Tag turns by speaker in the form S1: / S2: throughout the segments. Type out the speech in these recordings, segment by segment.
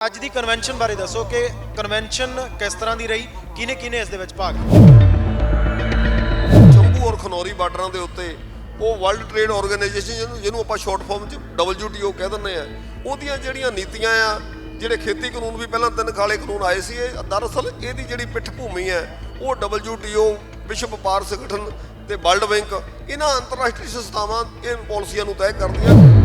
S1: ਅੱਜ ਦੀ ਕਨਵੈਨਸ਼ਨ ਬਾਰੇ ਦੱਸੋ ਕਿ ਕਨਵੈਨਸ਼ਨ ਕਿਸ ਤਰ੍ਹਾਂ ਦੀ ਰਹੀ? ਕਿਹਨੇ ਕਿਹਨੇ ਇਸ ਦੇ ਵਿੱਚ ਭਾਗ
S2: ਜੰਮੂ ਔਰ ਖਨੌਰੀ ਬਾਰਡਰਾਂ ਦੇ ਉੱਤੇ ਉਹ ਵਰਲਡ ਟ੍ਰੇਡ ਆਰਗੇਨਾਈਜੇਸ਼ਨ ਜਿਹਨੂੰ ਜਿਹਨੂੰ ਆਪਾਂ ਸ਼ਾਰਟ ਫਾਰਮ 'ਚ WTO ਕਹਿ ਦਿੰਦੇ ਆ ਉਹਦੀਆਂ ਜਿਹੜੀਆਂ ਨੀਤੀਆਂ ਆ, ਜਿਹੜੇ ਖੇਤੀ ਕਾਨੂੰਨ ਵੀ ਪਹਿਲਾਂ ਤਿੰਨ ਕਾਲੇ ਕਾਨੂੰਨ ਆਏ ਸੀ ਇਹ ਦਰਅਸਲ ਇਹਦੀ ਜਿਹੜੀ ਪਿੱਠ ਭੂਮੀ ਹੈ, ਉਹ WTO ਵਿਸ਼ਵ ਵਪਾਰ ਸੰਗਠਨ ਤੇ ਵਰਲਡ ਬੈਂਕ ਇਹਨਾਂ ਅੰਤਰਰਾਸ਼ਟਰੀ ਸੰਸਥਾਵਾਂ, ਇਹ ਪਾਲਿਸੀਆਂ ਨੂੰ ਤੈਅ ਕਰਦੀਆਂ।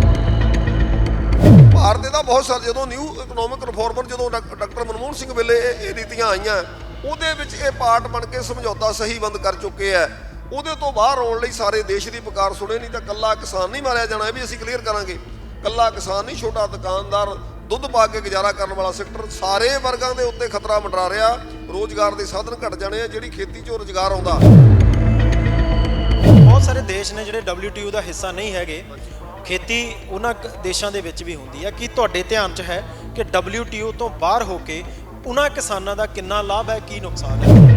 S2: ਭਾਰਤ ਦਾ ਬਹੁਤ ਸਾਲ ਜਦੋਂ ਨਿਊ ਇਕਨੋਮਿਕ ਰਿਫਾਰਮਰ ਜਦੋਂ ਡਾਕ- ਡਾਕਟਰ ਮਨਮੋਹਨ ਸਿੰਘ ਵੇਲੇ ਇਹ ਇਹ ਨੀਤੀਆਂ ਆਈਆਂ, ਉਹਦੇ ਵਿੱਚ ਇਹ ਪਾਰਟ ਬਣ ਕੇ ਸਮਝੌਤਾ ਸਹੀ ਬੰਦ ਕਰ ਚੁੱਕੇ ਆ। ਉਹਦੇ ਤੋਂ ਬਾਹਰ ਆਉਣ ਲਈ ਸਾਰੇ ਦੇਸ਼ ਦੀ ਪੁਕਾਰ ਸੁਣੇ, ਨਹੀਂ ਤਾਂ ਕੱਲਾ ਕਿਸਾਨ ਨਹੀਂ ਮਾਰਿਆ ਜਾਣਾ, ਇਹ ਵੀ ਅਸੀਂ ਕਲੀਅਰ ਕਰਾਂਗੇ। ਕੱਲਾ ਕਿਸਾਨ ਨਹੀਂ, ਛੋਟਾ ਦੁਕਾਨਦਾਰ ਦੁੱਧ ਪਾ ਕੇ ਗੁਜ਼ਾਰਾ ਕਰਨ ਵਾਲਾ ਸੈਕਟਰ ਸਾਰੇ ਵਰਗਾਂ ਦੇ ਉੱਤੇ ਖਤਰਾ ਮੰਡਰਾ ਰਿਹਾ। ਰੋਜ਼ਗਾਰ ਦੇ ਸਾਧਨ ਘਟ ਜਾਣੇ ਆ, ਜਿਹੜੀ ਖੇਤੀ 'ਚੋਂ ਰੋਜ਼ਗਾਰ ਆਉਂਦਾ।
S1: ਬਹੁਤ ਸਾਰੇ ਦੇਸ਼ ਨੇ ਜਿਹੜੇ WTO ਦਾ ਹਿੱਸਾ ਨਹੀਂ ਹੈਗੇ ਖੇਤੀ ਉਹਨਾਂ ਕ- ਦੇਸ਼ਾਂ ਦੇ ਵਿੱਚ ਵੀ ਹੁੰਦੀ ਹੈ ਕੀ ਤੁਹਾਡੇ ਧਿਆਨ 'ਚ ਹੈ ਕਿ WTO ਤੋਂ ਬਾਹਰ ਹੋ ਕੇ ਉਹਨਾਂ ਕਿਸਾਨਾਂ ਦਾ ਕਿੰਨਾ ਲਾਭ ਹੈ, ਕੀ ਨੁਕਸਾਨ ਹੈ?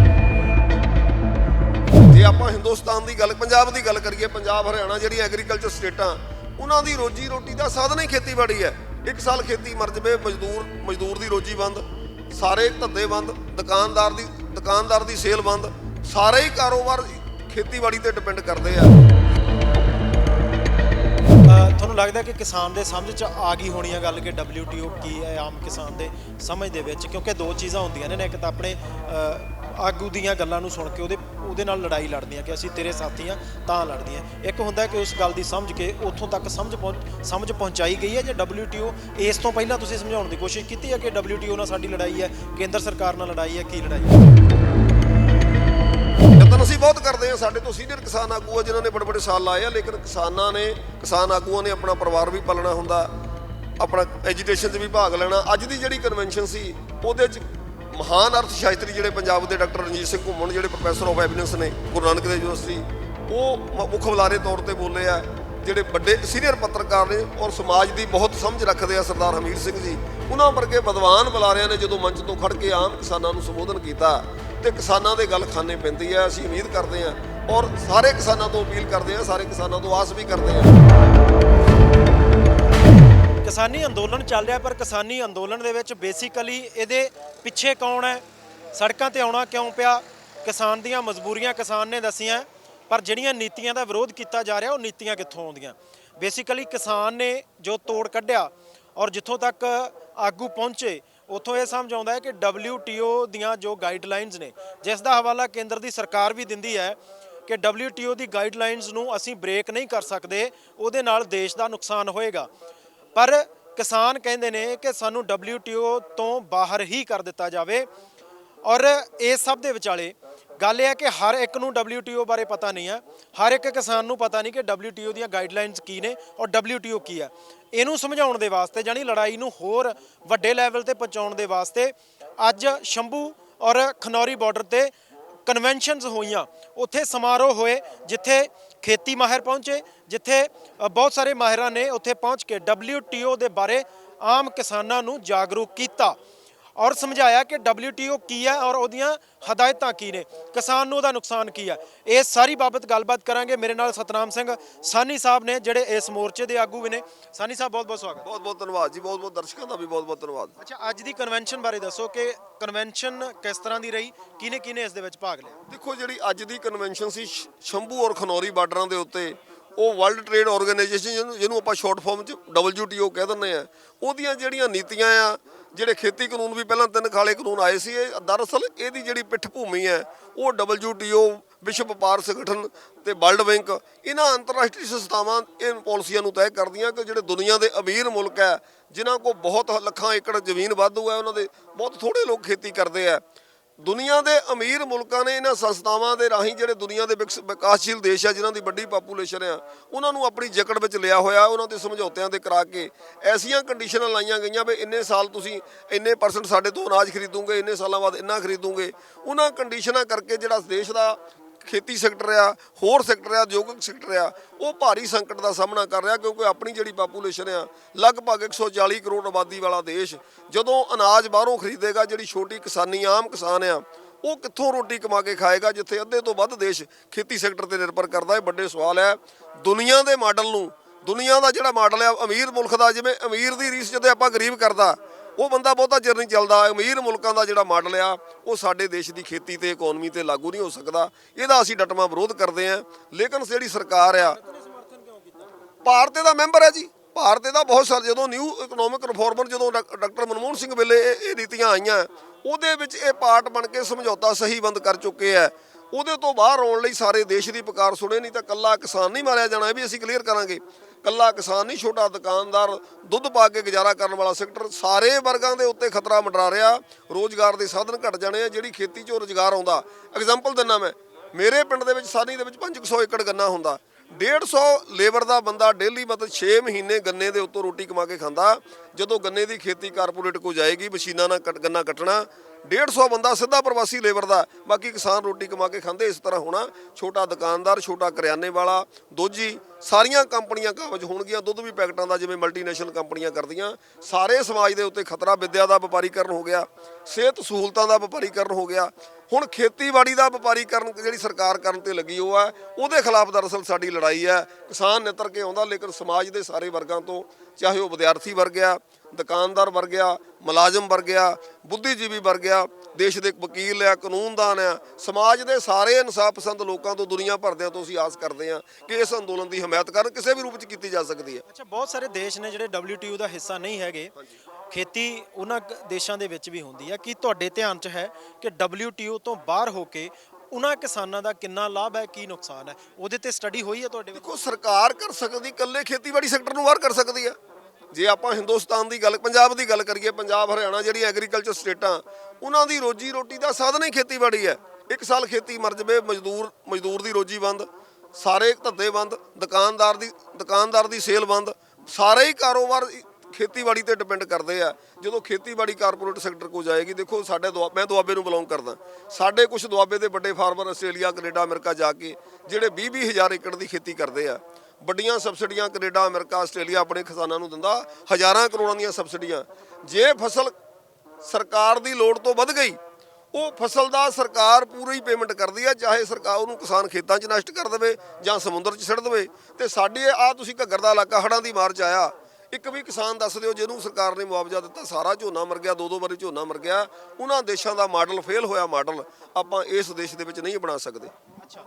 S2: ਜੇ ਆਪਾਂ ਹਿੰਦੁਸਤਾਨ ਦੀ ਗੱਲ, ਪੰਜਾਬ ਦੀ ਗੱਲ ਕਰੀਏ, ਪੰਜਾਬ, ਹਰਿਆਣਾ ਜਿਹੜੀ ਐਗਰੀਕਲਚਰ ਸਟੇਟਾਂ, ਉਹਨਾਂ ਦੀ ਰੋਜੀ ਰੋਟੀ ਦਾ ਸਾਧਨ ਹੀ ਖੇਤੀਬਾੜੀ ਹੈ। ਇੱਕ ਸਾਲ ਖੇਤੀ ਮਰ ਜਵੇ, ਮਜ਼ਦੂਰ ਮਜ਼ਦੂਰ ਦੀ ਰੋਜੀ ਬੰਦ, ਸਾਰੇ ਧੰਦੇ ਬੰਦ, ਦੁਕਾਨਦਾਰ ਦੀ ਦੁਕਾਨਦਾਰ ਦੀ ਸੇਲ ਬੰਦ, ਸਾਰੇ ਹੀ ਕਾਰੋਬਾਰ ਖੇਤੀਬਾੜੀ ਤੇ ਡਿਪੈਂਡ ਕਰਦੇ ਆ।
S1: ਤੁਹਾਨੂੰ ਲੱਗਦਾ ਕਿ ਕਿਸਾਨ ਦੇ ਸਮਝ 'ਚ ਆ ਗਈ ਹੋਣੀ ਆ ਗੱਲ ਕਿ WTO ਕੀ ਹੈ ਆਮ ਕਿਸਾਨ ਦੇ ਸਮਝ ਦੇ ਵਿੱਚ? ਕਿਉਂਕਿ ਦੋ ਚੀਜ਼ਾਂ ਹੁੰਦੀਆਂ ਨੇ ਇੱਕ ਤਾਂ ਆਪਣੇ ਆਗੂ ਦੀਆਂ ਗੱਲਾਂ ਨੂੰ ਸੁਣ ਕੇ ਉਹਦੇ ਉਹਦੇ ਨਾਲ ਲੜਾਈ ਲੜਦੀਆਂ ਕਿ ਅਸੀਂ ਤੇਰੇ ਸਾਥੀ ਆ, ਤਾਂ ਲੜਦੀਆਂ। ਇੱਕ ਹੁੰਦਾ ਕਿ ਉਸ ਗੱਲ ਦੀ ਸਮਝ ਕੇ ਉੱਥੋਂ ਤੱਕ ਸਮਝ ਪਹੁੰਚ ਸਮਝ ਪਹੁੰਚਾਈ ਗਈ ਹੈ ਜੇ WTO ਇਸ ਤੋਂ ਪਹਿਲਾਂ ਤੁਸੀਂ ਸਮਝਾਉਣ ਦੀ ਕੋਸ਼ਿਸ਼ ਕੀਤੀ ਹੈ ਕਿ WTO ਨਾਲ ਸਾਡੀ ਲੜਾਈ ਹੈ, ਕੇਂਦਰ ਸਰਕਾਰ ਨਾਲ ਲੜਾਈ ਹੈ, ਕੀ ਲੜਾਈ ਹੈ?
S2: ਬਹੁਤ ਕਰਦੇ ਆ ਸਾਡੇ ਤੋਂ ਸੀਨੀਅਰ ਕਿਸਾਨ ਆਗੂ ਆ, ਜਿਨ੍ਹਾਂ ਨੇ ਬੜੇ ਬੜੇ ਸਾਲ ਲਾਏ ਆ, ਲੇਕਿਨ ਕਿਸਾਨਾਂ ਨੇ, ਕਿਸਾਨ ਆਗੂਆਂ ਨੇ ਆਪਣਾ ਪਰਿਵਾਰ ਵੀ ਪਾਲਣਾ ਹੁੰਦਾ, ਆਪਣਾ ਐਜੂਕੇਸ਼ਨ 'ਚ ਵੀ ਭਾਗ ਲੈਣਾ। ਅੱਜ ਦੀ ਜਿਹੜੀ ਕਨਵੈਨਸ਼ਨ ਸੀ, ਉਹਦੇ 'ਚ ਮਹਾਨ ਅਰਥ ਸ਼ਾਸਤਰੀ ਜਿਹੜੇ ਪੰਜਾਬ ਦੇ ਡਾਕਟਰ ਰਣਜੀਤ ਸਿੰਘ ਘੁੰਮਣ, ਜਿਹੜੇ ਪ੍ਰੋਫੈਸਰ ਆਫ ਐਵੀਡੈਂਸ ਨੇ, ਗੁਰੂ ਨਾਨਕ ਦੇਵ ਯੂਨੀਵਰਸਿਟੀ, ਉਹ ਮੁੱਖ ਬੁਲਾਰੇ ਤੌਰ ਤੇ ਬੋਲੇ ਆ, ਜਿਹੜੇ ਵੱਡੇ ਸੀਨੀਅਰ ਪੱਤਰਕਾਰ ਨੇ ਔਰ ਸਮਾਜ ਦੀ ਬਹੁਤ ਸਮਝ ਰੱਖਦੇ ਆ ਸਰਦਾਰ ਹਮੀਰ ਸਿੰਘ ਜੀ। ਉਹਨਾਂ ਵਰਗੇ ਵਿਦਵਾਨ ਬੁਲਾਰਿਆਂ ਨੇ ਜਦੋਂ ਮੰਚ ਤੋਂ ਖੜ ਕੇ ਆਮ ਕਿਸਾਨਾਂ ਨੂੰ ਸੰਬੋਧਨ ਕੀਤਾ ਤੇ ਕਿਸਾਨਾਂ ਦੇ ਗੱਲ ਖਾਨੇ ਪੈਂਦੀ ਆ, ਅਸੀਂ ਉਮੀਦ ਕਰਦੇ ਆ। ਔਰ ਸਾਰੇ ਕਿਸਾਨਾਂ ਤੋਂ ਅਪੀਲ ਕਰਦੇ ਆ, ਸਾਰੇ ਕਿਸਾਨਾਂ ਤੋਂ ਆਸ ਵੀ ਕਰਦੇ ਆ।
S1: ਕਿਸਾਨੀ ਅੰਦੋਲਨ ਚੱਲ ਰਿਹਾ, ਪਰ ਕਿਸਾਨੀ ਅੰਦੋਲਨ ਦੇ ਵਿੱਚ ਬੇਸਿਕਲੀ ਇਹਦੇ ਪਿੱਛੇ ਕੌਣ ਹੈ? ਸੜਕਾਂ ਤੇ ਆਉਣਾ ਕਿਉਂ ਪਿਆ? ਕਿਸਾਨ ਦੀਆਂ ਮਜਬੂਰੀਆਂ ਕਿਸਾਨ ਨੇ ਦਸੀਆਂ, ਪਰ ਜਿਹੜੀਆਂ ਨੀਤੀਆਂ ਦਾ ਵਿਰੋਧ ਕੀਤਾ ਜਾ ਰਿਹਾ, ਉਹ ਨੀਤੀਆਂ ਕਿੱਥੋਂ ਆਉਂਦੀਆਂ? ਬੇਸਿਕਲੀ ਕਿਸਾਨ ਨੇ ਜੋ ਤੋੜ ਕੱਢਿਆ ਔਰ ਜਿੱਥੋਂ ਤੱਕ ਆਗੂ ਪਹੁੰਚੇ ਉੱਥੋਂ ਇਹ ਸਮਝ ਆਉਂਦਾ ਹੈ ਕਿ WTO ਦੀਆਂ ਜੋ ਗਾਈਡਲਾਈਨਸ ਨੇ, ਜਿਸ ਦਾ ਹਵਾਲਾ ਕੇਂਦਰ ਦੀ ਸਰਕਾਰ ਵੀ ਦਿੰਦੀ ਹੈ ਕਿ WTO ਦੀ ਗਾਈਡਲਾਈਨਸ ਨੂੰ ਅਸੀਂ ਬ੍ਰੇਕ ਨਹੀਂ ਕਰ ਸਕਦੇ, ਉਹਦੇ ਨਾਲ ਦੇਸ਼ ਦਾ ਨੁਕਸਾਨ ਹੋਏਗਾ। ਪਰ ਕਿਸਾਨ ਕਹਿੰਦੇ ਨੇ ਕਿ ਸਾਨੂੰ WTO ਤੋਂ ਬਾਹਰ ਹੀ ਕਰ ਦਿੱਤਾ ਜਾਵੇ ਔਰ ਇਸ ਸਭ ਦੇ ਵਿਚਾਲੇ ਗੱਲ ਇਹ ਹੈ ਕਿ ਹਰ ਇੱਕ ਨੂੰ WTO ਬਾਰੇ ਪਤਾ ਨਹੀਂ ਹੈ। ਹਰ ਇੱਕ ਕਿਸਾਨ ਨੂੰ ਪਤਾ ਨਹੀਂ ਕਿ WTO ਦੀਆਂ ਗਾਈਡਲਾਈਨਸ ਕੀ ਨੇ ਔਰ WTO ਕੀ ਹੈ। ਇਹਨੂੰ ਸਮਝਾਉਣ ਦੇ ਵਾਸਤੇ ਜਾਨੀ ਲੜਾਈ ਨੂੰ ਹੋਰ ਵੱਡੇ ਲੈਵਲ ਤੇ ਪਹੁੰਚਾਉਣ ਦੇ ਵਾਸਤੇ ਅੱਜ ਸ਼ੰਭੂ ਔਰ ਖਨੌਰੀ ਬਾਰਡਰ ਤੇ ਕਨਵੈਨਸ਼ਨਸ ਹੋਈਆਂ। ਉੱਥੇ ਸਮਾਰੋਹ ਹੋਏ ਜਿੱਥੇ ਖੇਤੀ ਮਾਹਿਰ ਪਹੁੰਚੇ, ਜਿੱਥੇ ਬਹੁਤ ਸਾਰੇ ਮਾਹਿਰਾਂ ਨੇ ਉੱਥੇ ਪਹੁੰਚ ਕੇ WTO ਦੇ ਬਾਰੇ ਆਮ ਕਿਸਾਨਾਂ ਨੂੰ ਜਾਗਰੂਕ ਕੀਤਾ। ਔਰ ਸਮਝਾਇਆ ਕਿ WTO ਕੀ ਹੈ ਔਰ ਉਹਦੀਆਂ ਹਦਾਇਤਾਂ ਕੀ ਨੇ ਕਿਸਾਨ ਨੂੰ ਉਹਦਾ ਨੁਕਸਾਨ ਕੀ ਹੈ। ਇਹ ਸਾਰੀ ਬਾਬਤ ਗੱਲਬਾਤ ਕਰਾਂਗੇ। ਮੇਰੇ ਨਾਲ ਸਤਨਾਮ ਸਿੰਘ ਸਾਨੀ ਸਾਹਿਬ ਨੇ ਜਿਹੜੇ ਇਸ ਮੋਰਚੇ ਦੇ ਆਗੂ ਵੀ ਨੇ। ਸਾਨੀ ਸਾਹਿਬ ਬਹੁਤ ਬਹੁਤ ਸਵਾਗਤ।
S2: ਬਹੁਤ ਬਹੁਤ ਧੰਨਵਾਦ ਜੀ ਬਹੁਤ ਬਹੁਤ ਦਰਸ਼ਕਾਂ ਦਾ ਵੀ ਬਹੁਤ ਬਹੁਤ ਧੰਨਵਾਦ।
S1: ਅੱਛਾ ਅੱਜ ਦੀ ਕਨਵੈਨਸ਼ਨ ਬਾਰੇ ਦੱਸੋ ਕਿ ਕਨਵੈਨਸ਼ਨ ਕਿਸ ਤਰ੍ਹਾਂ ਦੀ ਰਹੀ? ਕਿਹਨੇ ਕਿਹਨੇ ਇਸ ਦੇ ਵਿੱਚ ਭਾਗ ਲਿਆ?
S2: ਦੇਖੋ ਜਿਹੜੀ ਅੱਜ ਦੀ ਕਨਵੈਨਸ਼ਨ ਸੀ ਸ਼ੰਭੂ ਔਰ ਖਨੌਰੀ ਬਾਰਡਰਾਂ ਦੇ ਉੱਤੇ ਉਹ ਵਰਲਡ ਟ੍ਰੇਡ ਆਰਗੇਨਾਈਜੇਸ਼ਨ ਜਿਹਨੂੰ ਜਿਹਨੂੰ ਆਪਾਂ ਸ਼ਾਰਟ ਫਾਰਮ 'ਚ WTO ਕਹਿ ਦਿੰਦੇ ਆ ਉਹਦੀਆਂ ਜਿਹੜੀਆਂ ਨੀਤੀਆਂ ਆ ਜਿਹੜੇ ਖੇਤੀ ਕਾਨੂੰਨ ਵੀ ਪਹਿਲਾਂ ਤਿੰਨ ਖਾਲੇ ਕਾਨੂੰਨ ਆਏ ਸੀ, ਇਹ ਦਰਅਸਲ ਇਹਦੀ ਜਿਹੜੀ ਪਿੱਠ ਭੂਮੀ ਹੈ, ਉਹ WTO ਵਿਸ਼ਵ ਵਪਾਰ ਸੰਗਠਨ ਤੇ ਵਰਲਡ ਬੈਂਕ, ਇਹਨਾਂ ਅੰਤਰਰਾਸ਼ਟਰੀ ਸੰਸਥਾਵਾਂ, ਇਹ ਪਾਲਿਸੀਆਂ ਨੂੰ ਤੈਅ ਕਰਦੀਆਂ ਕਿ ਜਿਹੜੇ ਦੁਨੀਆ ਦੇ ਅਮੀਰ ਮੁਲਕ ਹੈ, ਜਿਨ੍ਹਾਂ ਕੋਲ ਬਹੁਤ ਲੱਖਾਂ ਏਕੜ ਜ਼ਮੀਨ ਵਾਧੂ ਹੈ, ਉਹਨਾਂ ਦੇ ਬਹੁਤ ਥੋੜੇ ਲੋਕ ਖੇਤੀ ਕਰਦੇ ਆ ਦੁਨੀਆ ਦੇ ਅਮੀਰ ਮੁਲਕਾਂ ਨੇ ਇਹਨਾਂ ਸੰਸਥਾਵਾਂ ਦੇ ਰਾਹੀਂ ਜਿਹੜੇ ਦੁਨੀਆ ਦੇ ਵਿਕਸ- ਵਿਕਾਸਸ਼ੀਲ ਦੇਸ਼ ਆ, ਜਿਨ੍ਹਾਂ ਦੀ ਵੱਡੀ ਪਾਪੂਲੇਸ਼ਨ ਆ, ਉਹਨਾਂ ਨੂੰ ਆਪਣੀ ਜਕੜ ਵਿੱਚ ਲਿਆ ਹੋਇਆ, ਉਹਨਾਂ ਦੇ ਸਮਝੌਤਿਆਂ ਤੇ ਕਰਾ ਕੇ ਐਸੀਆਂ ਕੰਡੀਸ਼ਨਾਂ ਲਾਈਆਂ ਗਈਆਂ ਵੀ ਇੰਨੇ ਸਾਲ ਤੁਸੀਂ ਇੰਨੇ ਪਰਸੈਂਟ ਸਾਡੇ ਤੋਂ ਅਨਾਜ ਖਰੀਦੋਗੇ, ਇੰਨੇ ਸਾਲਾਂ ਬਾਅਦ ਇੰਨਾ ਖਰੀਦੋਗੇ। ਉਹਨਾਂ ਕੰਡੀਸ਼ਨਾਂ ਕਰਕੇ ਜਿਹੜਾ ਦੇਸ਼ ਦਾ ਖੇਤੀ ਸੈਕਟਰ ਆ, ਹੋਰ ਸੈਕਟਰ ਆ, ਉਦਯੋਗਿਕ ਸੈਕਟਰ ਆ, ਉਹ ਭਾਰੀ ਸੰਕਟ ਦਾ ਸਾਹਮਣਾ ਕਰ ਰਿਹਾ ਕਿਉਂਕਿ ਆਪਣੀ ਜਿਹੜੀ ਪਾਪੂਲੇਸ਼ਨ ਆ, ਲਗਭਗ 140 ਕਰੋੜ ਆਬਾਦੀ ਵਾਲਾ ਦੇਸ਼ ਜਦੋਂ ਅਨਾਜ ਬਾਹਰੋਂ ਖਰੀਦੇਗਾ, ਜਿਹੜੀ ਛੋਟੀ ਕਿਸਾਨੀ, ਆਮ ਕਿਸਾਨ ਆ, ਉਹ ਕਿੱਥੋਂ ਰੋਟੀ ਕਮਾ ਕੇ ਖਾਏਗਾ, ਜਿੱਥੇ ਅੱਧੇ ਤੋਂ ਵੱਧ ਦੇਸ਼ ਖੇਤੀ ਸੈਕਟਰ ਤੇ ਨਿਰਭਰ ਕਰਦਾ ਹੈ, ਵੱਡੇ ਸਵਾਲ ਹੈ। ਦੁਨੀਆ ਦੇ ਮਾਡਲ ਨੂੰ, ਦੁਨੀਆ ਦਾ ਜਿਹੜਾ ਮਾਡਲ ਆ, ਅਮੀਰ ਮੁਲਕ ਦਾ, ਜਿਵੇਂ ਅਮੀਰ ਦੀ ਰੀਸ ਜਦੋਂ ਆਪਾਂ ਗਰੀਬ ਕਰਦਾ ਉਹ ਬੰਦਾ ਬਹੁਤਾ ਚਿਰ ਨਹੀਂ ਚੱਲਦਾ, ਅਮੀਰ ਮੁਲਕਾਂ ਦਾ ਜਿਹੜਾ ਮਾਡਲ ਆ, ਉਹ ਸਾਡੇ ਦੇਸ਼ ਦੀ ਖੇਤੀ ਤੇ ਇਕਨੋਮੀ ਤੇ ਲਾਗੂ ਨਹੀਂ ਹੋ ਸਕਦਾ। ਇਹਦਾ ਅਸੀਂ ਡਟਮਾ ਵਿਰੋਧ ਕਰਦੇ ਆ ਲੇਕਿਨ ਜਿਹੜੀ ਸਰਕਾਰ ਆ, ਭਾਰਤ ਦਾ ਮੈਂਬਰ ਹੈ ਜੀ। ਭਾਰਤ ਦਾ ਬਹੁਤ ਸਾਰ ਜਦੋਂ ਨਿਊ ਇਕਨੋਮਿਕ ਰਿਫਾਰਮਰ ਜਦੋਂ ਡਾਕ- ਡਾਕਟਰ ਮਨਮੋਹਨ ਸਿੰਘ ਵੇਲੇ ਇਹ ਨੀਤੀਆਂ ਆਈਆਂ, ਉਹਦੇ ਵਿੱਚ ਇਹ ਪਾਰਟ ਬਣ ਕੇ ਸਮਝੌਤਾ ਸਹੀ ਬੰਦ ਕਰ ਚੁੱਕੇ ਆ। ਉਹਦੇ ਤੋਂ ਬਾਹਰ ਆਉਣ ਲਈ ਸਾਰੇ ਦੇਸ਼ ਦੀ ਪੁਕਾਰ ਸੁਣੇ, ਨਹੀਂ ਤਾਂ ਕੱਲਾ ਕਿਸਾਨ ਨਹੀਂ ਮਾਰਿਆ ਜਾਣਾ, ਇਹ ਵੀ ਅਸੀਂ ਕਲੀਅਰ ਕਰਾਂਗੇ। ਕੱਲਾ ਕਿਸਾਨ ਨਹੀਂ, ਛੋਟਾ ਦੁਕਾਨਦਾਰ, ਦੁੱਧ ਪਾ ਕੇ ਗੁਜ਼ਾਰਾ ਕਰਨ ਵਾਲਾ ਸੈਕਟਰ, ਸਾਰੇ ਵਰਗਾਂ ਦੇ ਉੱਤੇ ਖਤਰਾ ਮੰਡਰਾ ਰਿਹਾ। ਰੋਜ਼ਗਾਰ ਦੇ ਸਾਧਨ ਘਟ ਜਾਣੇ ਆ, ਜਿਹੜੀ ਖੇਤੀ 'ਚੋਂ ਰੋਜ਼ਗਾਰ ਆਉਂਦਾ। ਐਗਜ਼ਾਮਪਲ ਦਿੰਨਾ ਮੈਂ, ਮੇਰੇ ਪਿੰਡ ਦੇ ਵਿੱਚ ਸਾਨੀ ਦੇ ਵਿੱਚ 500 ਏਕੜ ਗੰਨਾ ਹੁੰਦਾ। 150 ਲੇਬਰ ਦਾ ਬੰਦਾ ਡੇਲੀ ਮਤਲਬ 6 ਮਹੀਨੇ ਗੰਨੇ ਦੇ ਉੱਤੋਂ ਰੋਟੀ ਕਮਾ ਕੇ ਖਾਂਦਾ। ਜਦੋਂ ਗੰਨੇ ਦੀ ਖੇਤੀ ਕਾਰਪੋਰੇਟ ਕੋ ਜਾਏਗੀ, ਮਸ਼ੀਨਾਂ ਨਾਲ ਕੱਟ- ਗੰਨਾ ਕੱਟਣਾ 150 ਬੰਦਾ ਸਿੱਧਾ ਪ੍ਰਵਾਸੀ ਲੇਬਰ ਦਾ, ਬਾਕੀ ਕਿਸਾਨ ਰੋਟੀ ਕਮਾ ਕੇ ਖਾਂਦੇ, ਇਸ ਤਰ੍ਹਾਂ ਹੋਣਾ। ਛੋਟਾ ਦੁਕਾਨਦਾਰ, ਛੋਟਾ ਕਰਿਆਨੇ ਵਾਲਾ, ਦੋਜੀ ਸਾਰੀਆਂ ਕੰਪਨੀਆਂ ਕਾਬਜ ਹੋਣਗੀਆਂ, ਦੁੱਧ ਵੀ ਪੈਕਟਾਂ ਦਾ ਜਿਵੇਂ ਮਲਟੀਨੈਸ਼ਨਲ ਕੰਪਨੀਆਂ ਕਰਦੀਆਂ, ਸਾਰੇ ਸਮਾਜ ਦੇ ਉੱਤੇ ਖਤਰਾ, ਵਿਦਿਆ ਦਾ ਵਪਾਰੀਕਰਨ ਹੋ ਗਿਆ, ਸਿਹਤ ਸਹੂਲਤਾਂ ਦਾ ਵਪਾਰੀਕਰਨ ਹੋ ਗਿਆ। ਹੁਣ ਖੇਤੀਬਾੜੀ ਦਾ ਵਪਾਰੀਕਰਨ ਜਿਹੜੀ ਸਰਕਾਰ ਕਰਨ ਤੇ ਲੱਗੀ ਉਹ ਹੈ, ਉਹਦੇ ਖਿਲਾਫ ਦਰਅਸਲ ਸਾਡੀ ਲੜਾਈ ਹੈ। ਕਿਸਾਨ ਨਿਤਰ ਕੇ ਆਉਂਦਾ, ਲੇਕਿਨ ਸਮਾਜ ਦੇ ਸਾਰੇ ਵਰਗਾਂ ਤੋਂ ਚਾਹੇ ਉਹ ਵਿਦਿਆਰਥੀ ਵਰਗ ਆ ਦੁਕਾਨਦਾਰ ਵਰਗ ਆ ਮੁਲਾਜ਼ਮ ਵਰਗ ਆ ਬੁੱਧੀਜੀਵੀ ਵਰਗ ਆ ਦੇਸ਼ ਦੇ ਵਕੀਲ ਆ, ਕਾਨੂੰਨਦਾਨ ਆ, ਸਮਾਜ ਦੇ ਸਾਰੇ ਇਨਸਾਫ ਪਸੰਦ ਲੋਕਾਂ ਤੋਂ ਦੁਨੀਆ ਭਰਦਿਆਂ ਤੋਂ ਅਸੀਂ ਆਸ ਕਰਦੇ ਆ ਕਿ ਇਸ ਅੰਦੋਲਨ ਦੀ ਹਮਾਇਤ ਕਰਨ ਕਿਸੇ ਵੀ ਰੂਪ 'ਚ ਕੀਤੀ ਜਾ ਸਕਦੀ ਹੈ।
S1: ਅੱਛਾ, ਬਹੁਤ ਸਾਰੇ ਦੇਸ਼ ਨੇ ਜਿਹੜੇ WTO ਦਾ ਹਿੱਸਾ ਨਹੀਂ ਹੈਗੇ, ਖੇਤੀ ਉਹਨਾਂ ਦੇਸ਼ਾਂ ਦੇ ਵਿੱਚ ਵੀ ਹੁੰਦੀ ਹੈ ਕੀ ਤੁਹਾਡੇ ਧਿਆਨ 'ਚ ਹੈ ਕਿ WTO ਤੋਂ ਬਾਹਰ ਹੋ ਕੇ ਉਹਨਾਂ ਕਿਸਾਨਾਂ ਦਾ ਕਿੰਨਾ ਲਾਭ ਹੈ, ਕੀ ਨੁਕਸਾਨ ਹੈ? ਉਹਦੇ ਤੇ ਸਟੱਡੀ ਹੋਈ ਹੈ ਤੁਹਾਡੇ
S2: ਦੇਖੋ, ਸਰਕਾਰ ਕਰ ਸਕਦੀ, ਇਕੱਲੇ ਖੇਤੀਬਾੜੀ ਸੈਕਟਰ ਨੂੰ ਬਾਹਰ ਕਰ ਸਕਦੀ ਹੈ। ਜੇ ਆਪਾਂ ਹਿੰਦੁਸਤਾਨ ਦੀ ਗੱਲ, ਪੰਜਾਬ ਦੀ ਗੱਲ ਕਰੀਏ, ਪੰਜਾਬ, ਹਰਿਆਣਾ ਜਿਹੜੀ ਐਗਰੀਕਲਚਰ ਸਟੇਟਾਂ ਉਹਨਾਂ ਦੀ ਰੋਜੀ ਰੋਟੀ ਦਾ ਸਾਧਨ ਹੀ ਖੇਤੀਬਾੜੀ ਹੈ। ਇੱਕ ਸਾਲ ਖੇਤੀ ਮਰ ਜਵੇ, ਮਜ਼ਦੂਰ ਮਜ਼ਦੂਰ ਦੀ ਰੋਜੀ ਬੰਦ, ਸਾਰੇ ਧੰਦੇ ਬੰਦ, ਦੁਕਾਨਦਾਰ ਦੀ ਦੁਕਾਨਦਾਰ ਦੀ ਸੇਲ ਬੰਦ, ਸਾਰੇ ਹੀ ਕਾਰੋਬਾਰ ਖੇਤੀਬਾੜੀ ਤੇ ਡਿਪੈਂਡ ਕਰਦੇ ਆ। ਜਦੋਂ ਖੇਤੀਬਾੜੀ ਕਾਰਪੋਰੇਟ ਸੈਕਟਰ ਕੋ ਜਾਏਗੀ, ਦੇਖੋ ਸਾਡੇ ਦੁਆ- ਮੈਂ ਦੁਆਬੇ ਨੂੰ ਬਿਲੋਂਗ ਕਰਦਾ। ਸਾਡੇ ਕੁਝ ਦੁਆਬੇ ਦੇ ਵੱਡੇ ਫਾਰਮਰ ਆਸਟ੍ਰੇਲੀਆ, ਕੈਨੇਡਾ, ਅਮਰੀਕਾ ਜਾ ਕੇ ਜਿਹੜੇ 20 20 ਹਜ਼ਾਰ ਏਕੜ ਦੀ ਖੇਤੀ ਕਰਦੇ ਆ, ਵੱਡੀਆਂ ਸਬਸਿਡੀਆਂ ਕੈਨੇਡਾ, ਅਮਰੀਕਾ, ਆਸਟ੍ਰੇਲੀਆ ਆਪਣੇ ਕਿਸਾਨਾਂ ਨੂੰ ਦਿੰਦਾ, ਹਜ਼ਾਰਾਂ ਕਰੋੜਾਂ ਦੀਆਂ ਸਬਸਿਡੀਆਂ ਜੇ ਫਸਲ ਸਰਕਾਰ ਦੀ ਲੋੜ ਤੋਂ ਵੱਧ ਗਈ, ਉਹ ਫਸਲ ਦਾ ਸਰਕਾਰ ਪੂਰੀ ਪੇਮੈਂਟ ਕਰਦੀ ਹੈ ਚਾਹੇ ਸਰਕਾਰ ਉਹਨੂੰ ਕਿਸਾਨ ਖੇਤਾਂ 'ਚ ਨਸ਼ਟ ਕਰ ਦੇਵੇ ਜਾਂ ਸਮੁੰਦਰ 'ਚ ਛੱਡ ਦੇਵੇ। ਤੇ ਸਾਡੇ ਆ ਤੁਸੀਂ ਘੱਗਰ ਦਾ ਇਲਾਕਾ ਹੜ੍ਹਾਂ ਦੀ ਮਾਰ 'ਚ ਆਇਆ ਇੱਕ ਵੀ ਕਿਸਾਨ ਦੱਸ ਦਿਓ, ਜਿਹਨੂੰ ਸਰਕਾਰ ਨੇ ਮੁਆਵਜ਼ਾ ਦਿੱਤਾ, ਸਾਰਾ ਝੋਨਾ ਮਰ ਗਿਆ ਦੋ ਦੋ ਵਾਰੀ ਝੋਨਾ ਮਰ ਗਿਆ, ਉਹਨਾਂ ਦੇਸ਼ਾਂ ਦਾ ਮਾਡਲ ਫੇਲ ਹੋਇਆ ਮਾਡਲ, ਆਪਾਂ ਇਸ ਦੇਸ਼ ਦੇ ਵਿੱਚ ਨਹੀਂ ਬਣਾ ਸਕਦੇ।
S1: ਅੱਛਾ।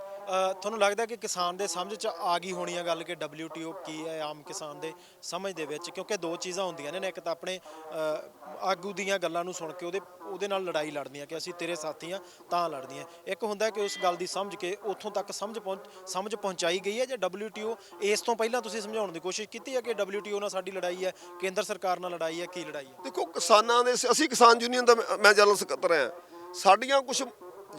S1: ਤੁਹਾਨੂੰ ਲੱਗਦਾ ਕਿ ਕਿਸਾਨ ਦੇ ਸਮਝ 'ਚ ਆ ਗਈ ਹੋਣੀ ਆ ਗੱਲ ਕਿ WTO ਕੀ ਹੈ ਆਮ ਕਿਸਾਨ ਦੇ ਸਮਝ ਦੇ ਵਿੱਚ? ਕਿਉਂਕਿ ਦੋ ਚੀਜ਼ਾਂ ਹੁੰਦੀਆਂ ਨੇ ਇੱਕ ਤਾਂ ਆਪਣੇ ਆਗੂ ਦੀਆਂ ਗੱਲਾਂ ਨੂੰ ਸੁਣ ਕੇ ਉਹਦੇ ਉਹਦੇ ਨਾਲ ਲੜਾਈ ਲੜਨੀ ਆ ਕਿ ਅਸੀਂ ਤੇਰੇ ਸਾਥੀ ਆ ਤਾਂ ਲੜਨੀ ਆ ਇੱਕ ਹੁੰਦਾ ਕਿ ਉਸ ਗੱਲ ਦੀ ਸਮਝ ਕੇ ਉੱਥੋਂ ਤੱਕ ਸਮਝ ਪਹੁੰਚ, ਸਮਝ ਪਹੁੰਚਾਈ ਗਈ ਹੈ ਜਾਂ WTO ਇਸ ਤੋਂ ਪਹਿਲਾਂ ਤੁਸੀਂ ਸਮਝਾਉਣ ਦੀ ਕੋਸ਼ਿਸ਼ ਕੀਤੀ ਹੈ ਕਿ WTO ਨਾਲ ਸਾਡੀ ਲੜਾਈ ਹੈ, ਕੇਂਦਰ ਸਰਕਾਰ ਨਾਲ ਲੜਾਈ ਹੈ, ਕੀ ਲੜਾਈ ਹੈ?
S2: ਦੇਖੋ ਕਿਸਾਨਾਂ ਦੇ, ਅਸੀਂ ਕਿਸਾਨ ਯੂਨੀਅਨ ਦਾ ਮੈਂ- ਮੈਂ ਜਨਰਲ ਸਕੱਤਰ ਹਾਂ। ਸਾਡੀਆਂ ਕੁਝ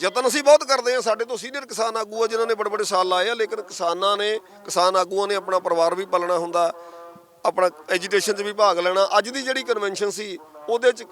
S2: ਯਤਨ ਅਸੀਂ ਬਹੁਤ ਕਰਦੇ ਹਾਂ। ਸਾਡੇ ਤੋਂ ਸੀਨੀਅਰ ਕਿਸਾਨ ਆਗੂ ਆ ਜਿਨ੍ਹਾਂ ਨੇ ਬੜੇ ਬੜੇ ਸਾਲ ਲਾਏ ਆ, ਲੇਕਿਨ ਕਿਸਾਨਾਂ ਨੇ, ਕਿਸਾਨ ਆਗੂਆਂ ਨੇ ਆਪਣਾ ਪਰਿਵਾਰ ਵੀ ਪਾਲਣਾ ਹੁੰਦਾ, ਆਪਣਾ ਐਜੂਕੇਸ਼ਨ 'ਚ ਵੀ ਭਾਗ ਲੈਣਾ। ਅੱਜ ਦੀ ਜਿਹੜੀ ਕਨਵੈਨਸ਼ਨ ਸੀ, ਉਹਦੇ 'ਚ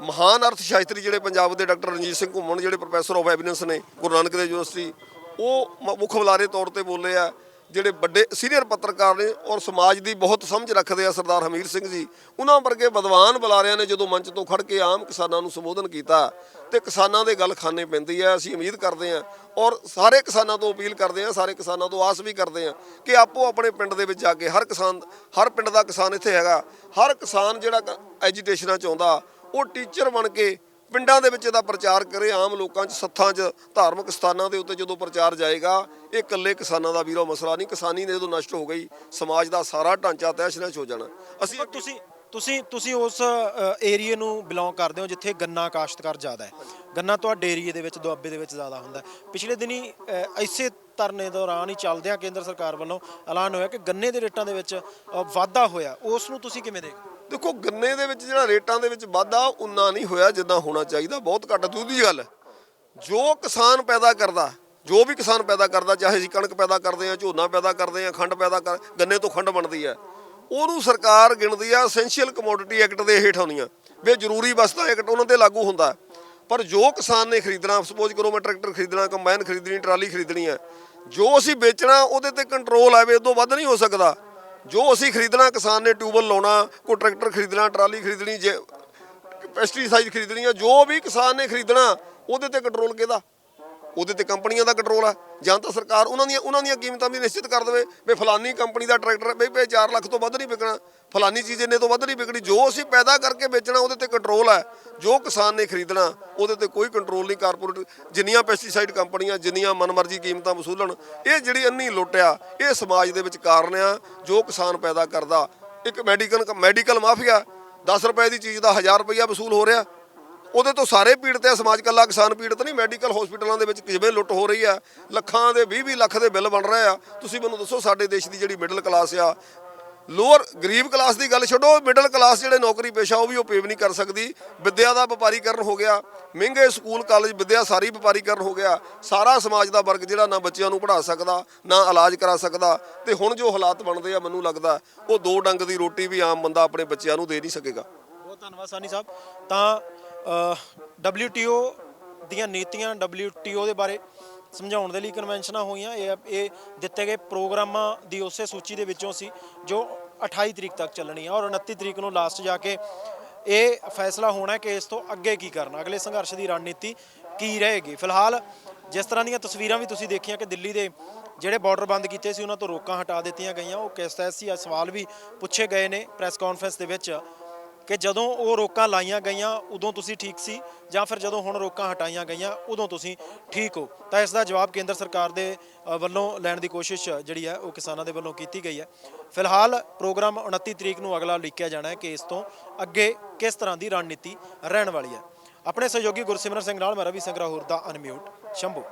S2: ਮਹਾਨ ਅਰਥ ਸ਼ਾਸਤਰੀ ਜਿਹੜੇ ਪੰਜਾਬ ਦੇ ਡਾਕਟਰ ਰਣਜੀਤ ਸਿੰਘ ਘੁੰਮਣ, ਜਿਹੜੇ ਪ੍ਰੋਫੈਸਰ ਆਫ ਐਵੀਡੈਂਸ ਨੇ, ਗੁਰੂ ਨਾਨਕ ਦੇਵ ਯੂਨੀਵਰਸਿਟੀ, ਉਹ ਮ- ਮੁੱਖ ਬੁਲਾਰੇ ਤੌਰ ਤੇ ਬੋਲੇ ਆ। ਜਿਹੜੇ ਵੱਡੇ ਸੀਨੀਅਰ ਪੱਤਰਕਾਰ ਨੇ ਔਰ ਸਮਾਜ ਦੀ ਬਹੁਤ ਸਮਝ ਰੱਖਦੇ ਆ ਸਰਦਾਰ ਹਮੀਰ ਸਿੰਘ ਜੀ, ਉਹਨਾਂ ਵਰਗੇ ਵਿਦਵਾਨ ਬੁਲਾਰਿਆਂ ਨੇ ਜਦੋਂ ਮੰਚ ਤੋਂ ਖੜ ਕੇ ਆਮ ਕਿਸਾਨਾਂ ਨੂੰ ਸੰਬੋਧਨ ਕੀਤਾ, ਤੇ ਕਿਸਾਨਾਂ ਦੇ ਗੱਲ ਖਾਨੇ ਪੈਂਦੀ ਆ, ਅਸੀਂ ਉਮੀਦ ਕਰਦੇ ਆ ਔਰ ਸਾਰੇ ਕਿਸਾਨਾਂ ਤੋਂ ਅਪੀਲ ਕਰਦੇ ਆ, ਸਾਰੇ ਕਿਸਾਨਾਂ ਤੋਂ ਆਸ ਵੀ ਕਰਦੇ ਆ ਕਿ ਆਪੋ ਆਪਣੇ ਪਿੰਡ ਦੇ ਵਿੱਚ ਜਾ ਕੇ ਹਰ ਕਿਸਾਨ, ਹਰ ਪਿੰਡ ਦਾ ਕਿਸਾਨ ਇੱਥੇ ਹੈਗਾ, ਹਰ ਕਿਸਾਨ ਜਿਹੜਾ ਐਜੂਕੇਸ਼ਨਾਂ ਚ ਆਉਂਦਾ ਉਹ ਟੀਚਰ ਬਣ ਕੇ ਪਿੰਡਾਂ ਦੇ ਵਿੱਚ ਇਹਦਾ ਪ੍ਰਚਾਰ ਕਰੇ, ਆਮ ਲੋਕਾਂ 'ਚ ਸੱਥਾਂ 'ਚ ਧਾਰਮਿਕ ਸਥਾਨਾਂ ਦੇ ਉੱਤੇ ਜਦੋਂ ਪ੍ਰਚਾਰ ਜਾਏਗਾ, ਇਹ ਇਕੱਲੇ ਕਿਸਾਨਾਂ ਦਾ ਵੀਰੋ ਮਸਲਾ ਨਹੀਂ, ਕਿਸਾਨੀ ਨੇ ਜਦੋਂ ਨਸ਼ਟ ਹੋ ਗਈ, ਸਮਾਜ ਦਾ ਸਾਰਾ ਢਾਂਚਾ ਤਹਿਸ਼-ਨਹਿਸ਼ ਹੋ ਜਾਣਾ। ਅਸੀਂ
S1: ਤੁਸੀਂ ਤੁਸੀਂ ਤੁਸੀਂ ਉਸ ਏਰੀਏ ਨੂੰ ਬਿਲੋਂਗ ਕਰਦੇ ਹੋ ਜਿੱਥੇ ਗੰਨਾ ਕਾਸ਼ਤਕਾਰ ਜ਼ਿਆਦਾ ਹੈ। ਗੰਨਾ ਤੁਹਾਡੇ ਏਰੀਏ ਦੇ ਵਿੱਚ, ਦੁਆਬੇ ਦੇ ਵਿੱਚ ਜ਼ਿਆਦਾ ਹੁੰਦਾ ਪਿਛਲੇ ਦਿਨੀ ਇਸੇ ਧਰਨੇ ਦੌਰਾਨ ਹੀ ਚੱਲਦਿਆਂ ਕੇਂਦਰ ਸਰਕਾਰ ਵੱਲੋਂ ਐਲਾਨ ਹੋਇਆ ਕਿ ਗੰਨੇ ਦੇ ਰੇਟਾਂ ਦੇ ਵਿੱਚ ਵਾਧਾ ਹੋਇਆ। ਉਸ ਨੂੰ ਤੁਸੀਂ ਕਿਵੇਂ ਦੇਖਦੇ
S2: ਦੇਖੋ, ਗੰਨੇ ਦੇ ਵਿੱਚ ਜਿਹੜਾ ਰੇਟਾਂ ਦੇ ਵਿੱਚ ਵਾਧਾ, ਉਨਾ ਨਹੀਂ ਹੋਇਆ ਜਿੱਦਾਂ ਹੋਣਾ ਚਾਹੀਦਾ, ਬਹੁਤ ਘੱਟ ਦੂਜੀ ਗੱਲ, ਜੋ ਕਿਸਾਨ ਪੈਦਾ ਕਰਦਾ, ਜੋ ਵੀ ਕਿਸਾਨ ਪੈਦਾ ਕਰਦਾ, ਚਾਹੇ ਅਸੀਂ ਕਣਕ ਪੈਦਾ ਕਰਦੇ ਆ, ਝੋਨਾ ਪੈਦਾ ਕਰਦੇ ਆ, ਖੰਡ ਪੈਦਾ ਕਰ, ਗੰਨੇ ਤੋਂ ਖੰਡ ਬਣਦੀ ਆ, ਉਹਨੂੰ ਸਰਕਾਰ ਗਿਣਦੀ ਆ ਐਸੈਂਸ਼ੀਅਲ ਕਮੋਡਿਟੀ ਐਕਟ ਦੇ ਹੇਠ ਆਉਂਦੀਆਂ ਵੀ ਇਹ ਜ਼ਰੂਰੀ ਵਸਤਾਂ ਐਕਟ ਉਹਨਾਂ ਤੇ ਲਾਗੂ ਹੁੰਦਾ, ਪਰ ਜੋ ਕਿਸਾਨ ਨੇ ਖਰੀਦਣਾ ਸਪੋਜ਼ ਕਰੋ ਮੈਂ ਟਰੈਕਟਰ ਖਰੀਦਣਾ ਕੰਬਾਈਨ ਖਰੀਦਣੀ, ਟਰਾਲੀ ਖਰੀਦਣੀ ਆ, ਜੋ ਅਸੀਂ ਵੇਚਣਾ, ਉਹਦੇ ਤੇ ਕੰਟਰੋਲ ਆਵੇ, ਉਦੋਂ ਵੱਧ ਨਹੀਂ ਹੋ ਸਕਦਾ। ਜੋ ਅਸੀਂ ਖਰੀਦਣਾ, ਕਿਸਾਨ ਨੇ ਟਿਊਬਲ ਲਾਉਣਾ, ਕੋਈ ਟਰੈਕਟਰ ਖਰੀਦਣਾ, ਟਰਾਲੀ ਖਰੀਦਣੀ, ਜੇ ਪੈਸਟੀਸਾਈਡ ਖਰੀਦਣੀ ਆ, ਜੋ ਵੀ ਕਿਸਾਨ ਨੇ ਖਰੀਦਣਾ, ਉਹਦੇ ਤੇ ਕੰਟਰੋਲ ਕਿਹਦਾ? ਉਹਦੇ ਤੇ ਕੰਪਨੀਆਂ ਦਾ ਕੰਟਰੋਲ ਆ। ਜਾਂ ਤਾਂ ਸਰਕਾਰ ਉਹਨਾਂ ਦੀਆਂ ਉਹਨਾਂ ਦੀਆਂ ਕੀਮਤਾਂ ਵੀ ਨਿਸ਼ਚਿਤ ਕਰ ਦੇਵੇ ਵੀ ਫਲਾਨੀ ਕੰਪਨੀ ਦਾ ਟਰੈਕਟਰ ਬਈ ਵੀ 4 ਲੱਖ ਤੋਂ ਵੱਧ ਨਹੀਂ ਵਿਕਣਾ। ਫਲਾਨੀ ਚੀਜ਼ ਇੰਨੇ ਤੋਂ ਵੱਧ ਨਹੀਂ ਵਿਕਣੀ। ਜੋ ਅਸੀਂ ਪੈਦਾ ਕਰਕੇ ਵੇਚਣਾ, ਉਹਦੇ ਤੇ ਕੰਟਰੋਲ ਹੈ ਜੋ ਕਿਸਾਨ ਨੇ ਖਰੀਦਣਾ, ਉਹਦੇ ਤੇ ਕੋਈ ਕੰਟਰੋਲ ਨਹੀਂ। ਕਾਰਪੋਰੇਟ ਜਿੰਨੀਆਂ ਪੈਸਟੀਸਾਈਡ ਕੰਪਨੀਆਂ, ਜਿੰਨੀਆਂ ਮਨਮਰਜ਼ੀ ਕੀਮਤਾਂ ਵਸੂਲਣ, ਇਹ ਜਿਹੜੀ ਅੰਨੀ ਲੁੱਟ ਆ, ਇਹ ਸਮਾਜ ਦੇ ਵਿੱਚ ਕਾਰਨ ਆ। ਜੋ ਕਿਸਾਨ ਪੈਦਾ ਕਰਦਾ, ਇੱਕ ਮੈਡੀਕਲ ਮੈਡੀਕਲ ਮਾਫੀਆ 10 ਰੁਪਏ ਦੀ ਚੀਜ਼ ਦਾ 1000 ਰੁਪਇਆ ਵਸੂਲ ਹੋ ਰਿਹਾ। ਉਹਦੇ ਤੋਂ ਸਾਰੇ ਪੀੜਤ ਆ, ਸਮਾਜ ਕੱਲਾ ਕਿਸਾਨ ਪੀੜਤ ਨਹੀਂ, ਮੈਡੀਕਲ ਹਸਪੀਟਲਾਂ ਦੇ ਵਿੱਚ ਜਿਵੇਂ ਲੁੱਟ ਹੋ ਰਹੀ ਆ, ਲੱਖਾਂ ਦੇ 20-20 ਲੱਖ ਦੇ ਬਿੱਲ ਬਣ ਰਹੇ ਆ। ਤੁਸੀਂ ਮੈਨੂੰ ਦੱਸੋ ਸਾਡੇ ਦੇਸ਼ ਦੀ ਜਿਹੜੀ ਮਿਡਲ ਕਲਾਸ ਆ ਲੋਅਰ ਗਰੀਬ ਕਲਾਸ ਦੀ ਗੱਲ ਛੱਡੋ ਮਿਡਲ ਕਲਾਸ ਜਿਹੜੇ ਨੌਕਰੀ ਪੇਸ਼ਾ ਉਹ ਵੀ ਉਹ ਪੇ ਵੀ ਨਹੀਂ ਕਰ ਸਕਦੀ। ਵਿੱਦਿਆ ਦਾ ਵਪਾਰੀਕਰਨ ਹੋ ਗਿਆ, ਮਹਿੰਗੇ ਸਕੂਲ ਕਾਲਜ ਵਿੱਦਿਆ ਸਾਰੀ ਵਪਾਰੀਕਰਨ ਹੋ ਗਿਆ। ਸਾਰਾ ਸਮਾਜ ਦਾ ਵਰਗ ਜਿਹੜਾ ਨਾ ਬੱਚਿਆਂ ਨੂੰ ਪੜ੍ਹਾ ਸਕਦਾ, ਨਾ ਇਲਾਜ ਕਰਾ ਸਕਦਾ। ਤੇ ਹੁਣ ਜੋ ਹਾਲਾਤ ਬਣਦੇ ਆ, ਮੈਨੂੰ ਲੱਗਦਾ, ਉਹ ਦੋ ਡੰਗ ਦੀ ਰੋਟੀ ਵੀ ਆਮ ਬੰਦਾ ਆਪਣੇ ਬੱਚਿਆਂ ਨੂੰ ਦੇ ਨਹੀਂ ਸਕੇਗਾ।
S1: ਬਹੁਤ ਧੰਨਵਾਦ, ਸਾਨੀ ਸਾਹਿਬ। ਤਾਂ WTO ਦੀਆਂ ਨੀਤੀਆਂ WTO ਦੇ ਬਾਰੇ ਸਮਝਾਉਣ ਦੇ ਲਈ ਕਨਵੈਨਸ਼ਨਾਂ ਹੋਈਆਂ। ਇਹ ਇਹ ਦਿੱਤੇ ਗਏ ਪ੍ਰੋਗਰਾਮਾਂ ਦੀ ਉਸੇ ਸੂਚੀ ਦੇ ਵਿੱਚੋਂ ਸੀ, ਜੋ 28 ਤਰੀਕ ਤੱਕ ਚੱਲਣੀ ਆ ਔਰ 29 ਤਰੀਕ ਨੂੰ ਲਾਸਟ ਜਾ ਕੇ ਇਹ ਫੈਸਲਾ ਹੋਣਾ ਕਿ ਇਸ ਤੋਂ ਅੱਗੇ ਕੀ ਕਰਨਾ। ਅਗਲੇ ਸੰਘਰਸ਼ ਦੀ ਰਣਨੀਤੀ ਕੀ ਰਹੇਗੀ। ਫਿਲਹਾਲ ਜਿਸ ਤਰ੍ਹਾਂ ਦੀਆਂ ਤਸਵੀਰਾਂ ਵੀ ਤੁਸੀਂ ਦੇਖੀਆਂ ਕਿ ਦਿੱਲੀ ਦੇ ਜਿਹੜੇ ਬਾਰਡਰ ਬੰਦ ਕੀਤੇ ਸੀ, ਉਹਨਾਂ ਤੋਂ ਰੋਕਾਂ ਹਟਾ ਦਿੱਤੀਆਂ ਗਈਆਂ। ਉਹ ਕਿਸ ਤਰ੍ਹਾਂ ਸੀ? ਇਹ ਸਵਾਲ ਵੀ ਪੁੱਛੇ ਗਏ ਨੇ ਪ੍ਰੈਸ ਕਾਨਫਰੰਸ ਦੇ ਵਿੱਚ। ਕਿ ਜਦੋਂ ਉਹ ਰੋਕਾਂ ਲਾਈਆਂ ਗਈਆਂ, ਉਦੋਂ ਤੁਸੀਂ ਠੀਕ ਸੀ? ਜਾਂ ਫਿਰ ਜਦੋਂ ਹੁਣ ਰੋਕਾਂ ਹਟਾਈਆਂ ਗਈਆਂ, ਉਦੋਂ ਤੁਸੀਂ ਠੀਕ ਹੋ? ਤਾਂ ਇਸ ਦਾ ਜਵਾਬ ਕੇਂਦਰ ਸਰਕਾਰ ਦੇ ਵੱਲੋਂ ਲੈਣ ਦੀ ਕੋਸ਼ਿਸ਼ ਜਿਹੜੀ ਹੈ, ਉਹ ਕਿਸਾਨਾਂ ਦੇ ਵੱਲੋਂ ਕੀਤੀ ਗਈ ਹੈ। ਫਿਲਹਾਲ ਪ੍ਰੋਗਰਾਮ 29 ਤਰੀਕ ਨੂੰ ਅਗਲਾ ਲਿਖਿਆ ਜਾਣਾ ਹੈ ਕਿ ਇਸ ਤੋਂ ਅੱਗੇ ਕਿਸ ਤਰ੍ਹਾਂ ਦੀ ਰਣਨੀਤੀ ਰਹਿਣ ਵਾਲੀ ਹੈ। ਆਪਣੇ ਸਹਿਯੋਗੀ ਗੁਰਸਿਮਰਨ ਸਿੰਘ ਨਾਲ ਮੈਂ ਰਵੀ ਸੰਗਰਾ ਹੋਰ ਦਾ ਅਨਮਿਊਟ, ਸ਼ੰਭੂ।